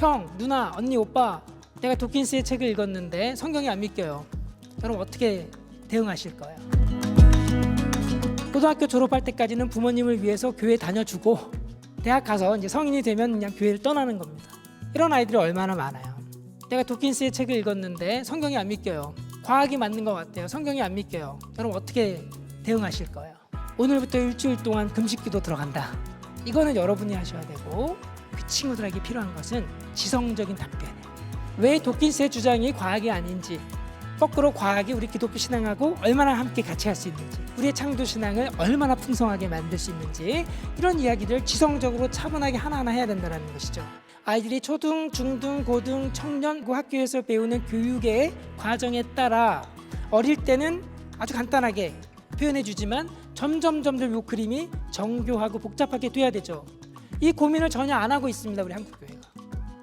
형, 누나, 언니, 오빠, 내가 도킨스의 책을 읽었는데 성경이 안 믿겨요. 여러분 어떻게 대응하실 거예요? 고등학교 졸업할 때까지는 부모님을 위해서 교회 다녀주고 대학 가서 이제 성인이 되면 그냥 교회를 떠나는 겁니다. 이런 아이들이 얼마나 많아요. 내가 도킨스의 책을 읽었는데 성경이 안 믿겨요. 과학이 맞는 것 같아요. 성경이 안 믿겨요. 여러분 어떻게 대응하실 거예요? 오늘부터 일주일 동안 금식기도 들어간다. 이거는 여러분이 하셔야 되고 그 친구들에게 필요한 것은 지성적인 답변이에요. 왜 도킨스의 주장이 과학이 아닌지 거꾸로 과학이 우리 기독교 신앙하고 얼마나 함께 같이 할 수 있는지 우리의 창조 신앙을 얼마나 풍성하게 만들 수 있는지 이런 이야기를 지성적으로 차분하게 하나하나 해야 된다는 것이죠. 아이들이 초등, 중등, 고등, 청년 그 학교에서 배우는 교육의 과정에 따라 어릴 때는 아주 간단하게 표현해 주지만 점점 점점 요 그림이 정교하고 복잡하게 돼야 되죠. 이 고민을 전혀 안 하고 있습니다. 우리 한국